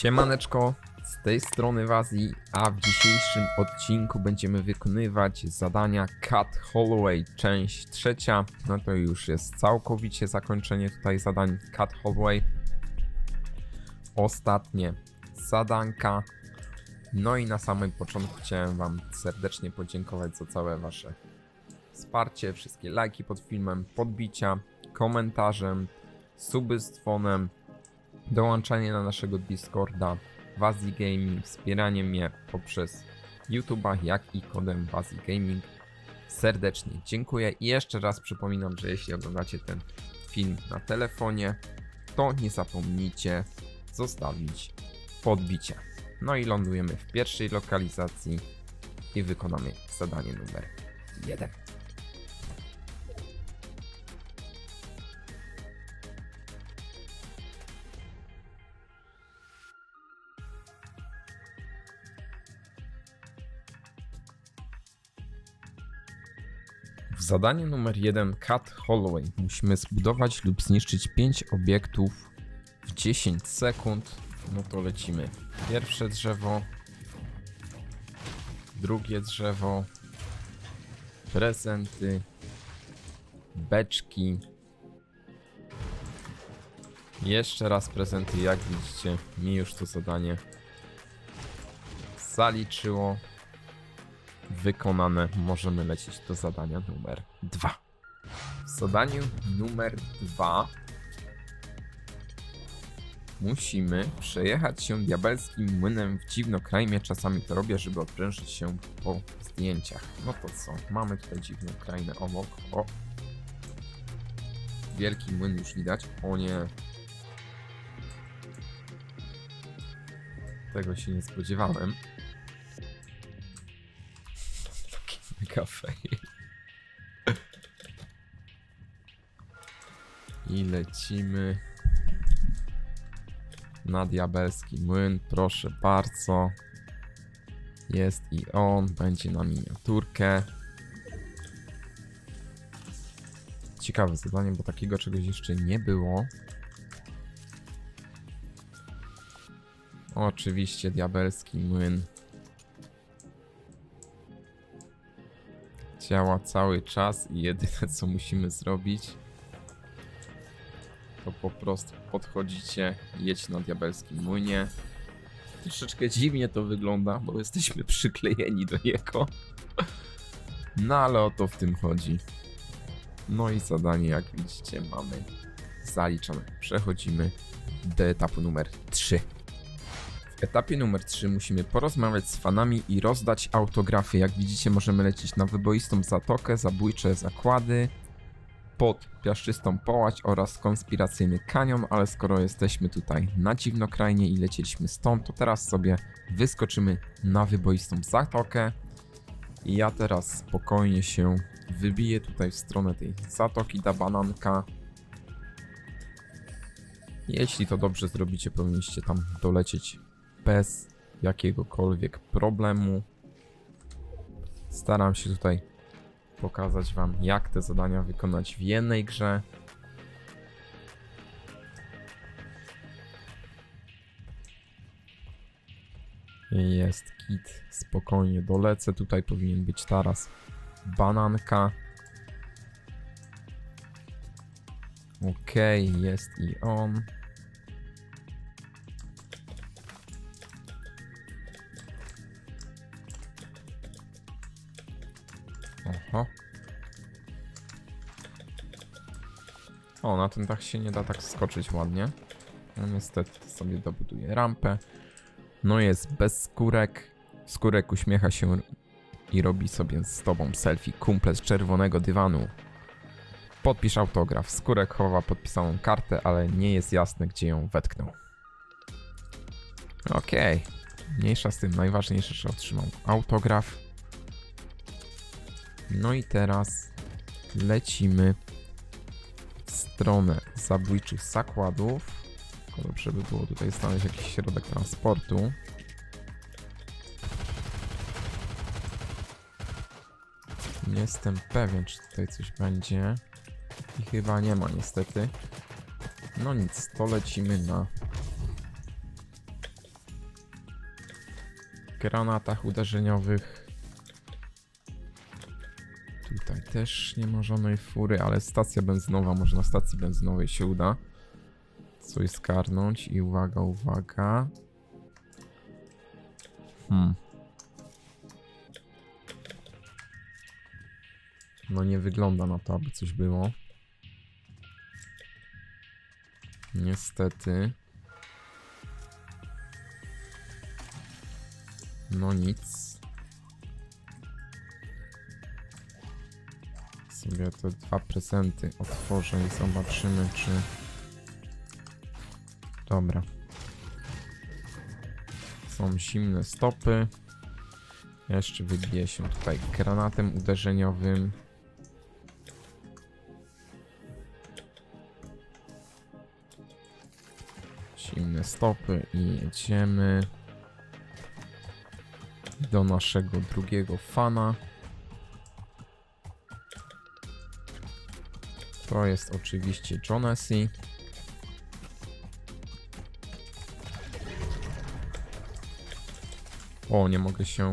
Siemaneczko, z tej strony Wazi, a w dzisiejszym odcinku będziemy wykonywać zadania Cat Holloway, część trzecia. No to już jest całkowicie zakończenie tutaj zadań Cat Holloway. Ostatnie zadanka. No i na samym początku chciałem Wam serdecznie podziękować za całe Wasze wsparcie, wszystkie lajki pod filmem, podbicia, komentarzem, suby z dzwonem, dołączanie na naszego Discorda Wazi Gaming, wspieranie mnie poprzez YouTube'a, jak i kodem Wazi Gaming. Serdecznie dziękuję i jeszcze raz przypominam, że jeśli oglądacie ten film na telefonie, to nie zapomnijcie zostawić podbicia. No i lądujemy w pierwszej lokalizacji i wykonamy zadanie numer 1. W zadaniu numer 1 Cat Holloway musimy zbudować lub zniszczyć 5 obiektów w 10 sekund. No to lecimy. Pierwsze drzewo, drugie drzewo, prezenty, beczki. Jeszcze raz prezenty, jak widzicie, mi już to zadanie zaliczyło wykonane, możemy lecieć do zadania numer 2. W zadaniu numer 2 musimy przejechać się diabelskim młynem w dziwnokrajmie. Czasami to robię, żeby odprężyć się po zdjęciach. No to co? Mamy tutaj dziwną krainę obok. O! Wielki młyn już widać. O nie! Tego się nie spodziewałem. Fail. I lecimy na diabelski młyn, proszę bardzo. Jest i on, będzie na miniaturkę. Ciekawe zadanie, bo takiego czegoś jeszcze nie było. Oczywiście diabelski młyn. Działa cały czas i jedyne co musimy zrobić to po prostu podchodzicie, jedź na diabelskim młynie. Troszeczkę dziwnie to wygląda, bo jesteśmy przyklejeni do niego. No ale o to w tym chodzi. No i zadanie jak widzicie mamy zaliczone. Przechodzimy do etapu numer 3. Etapie numer 3 musimy porozmawiać z fanami i rozdać autografy. Jak widzicie, możemy lecieć na wyboistą zatokę, zabójcze zakłady, pod piaszczystą połać oraz konspiracyjny kanion, ale skoro jesteśmy tutaj na dziwnokrajnie i lecieliśmy stąd, to teraz sobie wyskoczymy na wyboistą zatokę. I ja teraz spokojnie się wybiję tutaj w stronę tej zatoki da bananka. Jeśli to dobrze zrobicie, powinniście tam dolecieć bez jakiegokolwiek problemu. Staram się tutaj pokazać Wam, jak te zadania wykonać w jednej grze. Jest kit, spokojnie dolecę. Tutaj powinien być teraz bananka. Okej, jest i on. Oho. O, na ten dach się nie da tak skoczyć ładnie. No niestety sobie dobuduję rampę. No jest bez skórek. Skórek uśmiecha się i robi sobie z tobą selfie. Kumple z czerwonego dywanu. Podpisz autograf. Skórek chowa podpisaną kartę, ale nie jest jasne, gdzie ją wetknął. Okej. Mniejsza z tym. Najważniejsze, że otrzymał autograf. No i teraz lecimy w stronę zabójczych zakładów. Tylko Dobrze by było tutaj znaleźć jakiś środek transportu. Nie jestem pewien, czy tutaj coś będzie. I chyba nie ma niestety. No nic, to lecimy na granatach uderzeniowych. Tutaj też nie ma żadnej fury, ale stacja benzynowa, może na stacji benzynowej się uda coś skarnąć i uwaga, uwaga. Hmm. No nie wygląda na to, aby coś było. Niestety. No nic. Sobie te dwa prezenty otworzę i zobaczymy, czy... Dobra. Są zimne stopy. Jeszcze wybiję się tutaj granatem uderzeniowym. Zimne stopy i jedziemy do naszego drugiego fana. To jest oczywiście Jonesy. O, nie mogę się...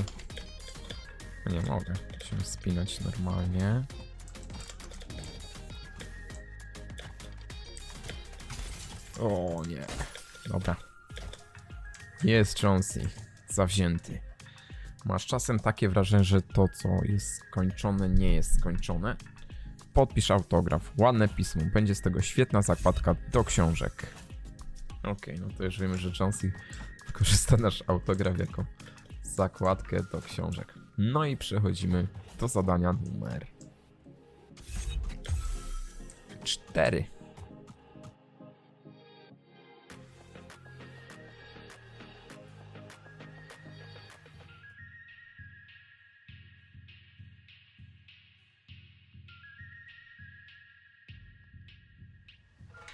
Nie mogę się spinać normalnie. O nie. Dobra. Jest Jonesy. Zawzięty. Masz czasem takie wrażenie, że to, co jest skończone, nie jest skończone. Podpisz autograf. Ładne pismo. Będzie z tego świetna zakładka do książek. Okej, no to już wiemy, że Jonesy wykorzysta nasz autograf jako zakładkę do książek. No i przechodzimy do zadania numer 4.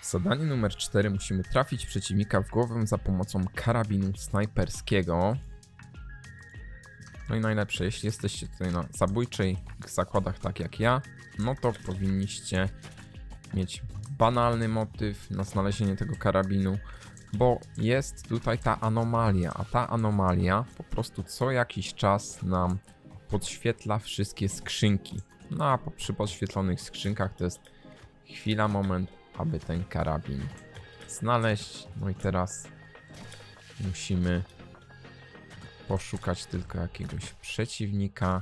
W zadaniu numer 4 musimy trafić przeciwnika w głowę za pomocą karabinu snajperskiego. No i najlepsze, jeśli jesteście tutaj na zabójczej zakładach tak jak ja, no to powinniście mieć banalny motyw na znalezienie tego karabinu, bo jest tutaj ta anomalia, a ta anomalia po prostu co jakiś czas nam podświetla wszystkie skrzynki. No a przy podświetlonych skrzynkach to jest chwila, moment, aby ten karabin znaleźć. No i teraz musimy poszukać tylko jakiegoś przeciwnika.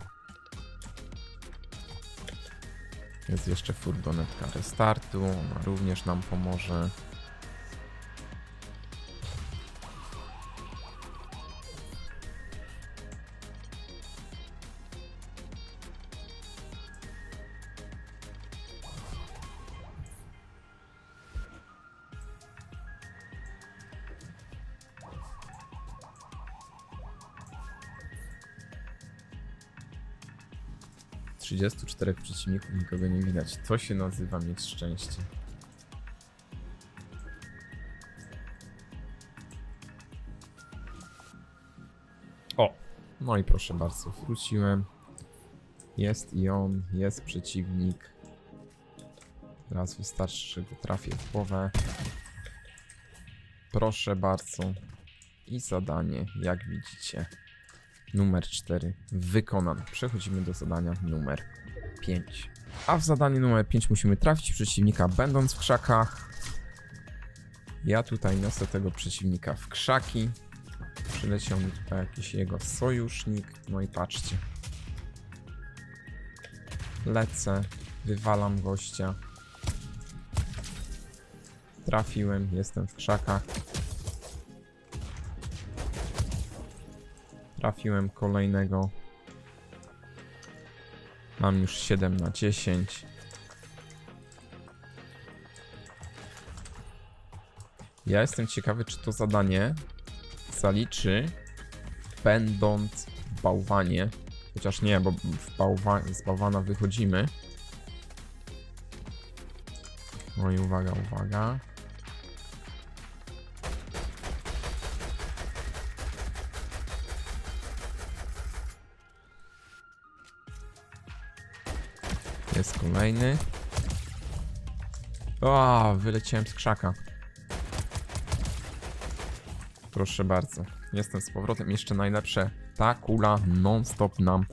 Jest jeszcze furgonetka restartu, ona również nam pomoże. Trzydziestu czterech przeciwników, nikogo nie widać. To się nazywa mieć szczęście. O! No i proszę bardzo, wróciłem. Jest i on, jest przeciwnik. Teraz wystarczy, że go trafię w głowę. Proszę bardzo. I zadanie, jak widzicie, numer 4 wykonane. Przechodzimy do zadania numer 5. A w zadaniu numer 5 musimy trafić przeciwnika będąc w krzakach. Ja tutaj niosę tego przeciwnika w krzaki. Przyleciał mi tutaj jakiś jego sojusznik. No i patrzcie. Lecę, wywalam gościa. Trafiłem, jestem w krzakach. Trafiłem kolejnego. Mam już 7 na 10. Ja jestem ciekawy, czy to zadanie zaliczy będąc w bałwanie. Chociaż nie, bo w bałwa z bałwana wychodzimy. No i uwaga, uwaga. Jest kolejny. O, wyleciałem z krzaka. Proszę bardzo. Jestem z powrotem. Jeszcze najlepsze. ta kula non-stop nam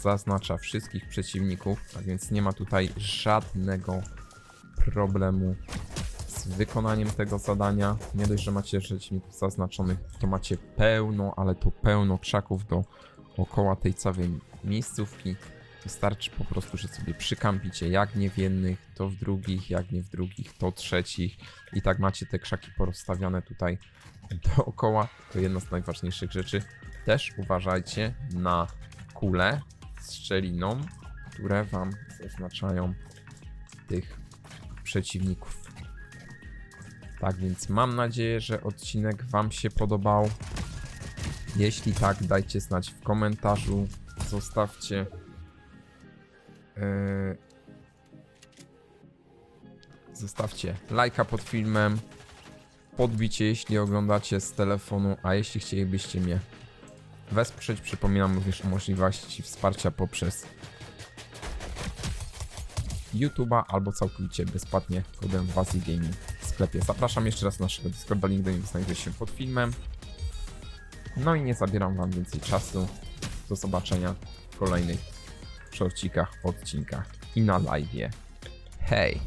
zaznacza wszystkich przeciwników, tak więc nie ma tutaj żadnego problemu z wykonaniem tego zadania. Nie dość, że macie przeciwników zaznaczonych, to macie pełno, ale to pełno krzaków do okoła tej całej miejscówki. Wystarczy po prostu, że sobie przykampicie jak nie w jednych, to w drugich, jak nie w drugich, to trzecich. I tak macie te krzaki porozstawiane tutaj dookoła. To jedna z najważniejszych rzeczy. Też uważajcie na kule z szczeliną, które wam zaznaczają tych przeciwników. Tak więc mam nadzieję, że odcinek Wam się podobał. Jeśli tak, dajcie znać w komentarzu. Zostawcie. Yy, zostawcie lajka pod filmem. Podbicie, jeśli oglądacie z telefonu, a jeśli chcielibyście mnie wesprzeć, przypominam również o możliwości wsparcia poprzez YouTube'a albo całkowicie bezpłatnie kodem Wazi Gaming w sklepie. Zapraszam jeszcze raz na naszego Discorda, link do niego znajduje się pod filmem. No i nie zabieram wam więcej czasu. Do zobaczenia w kolejnych shortcikach, odcinkach i na live. Hej!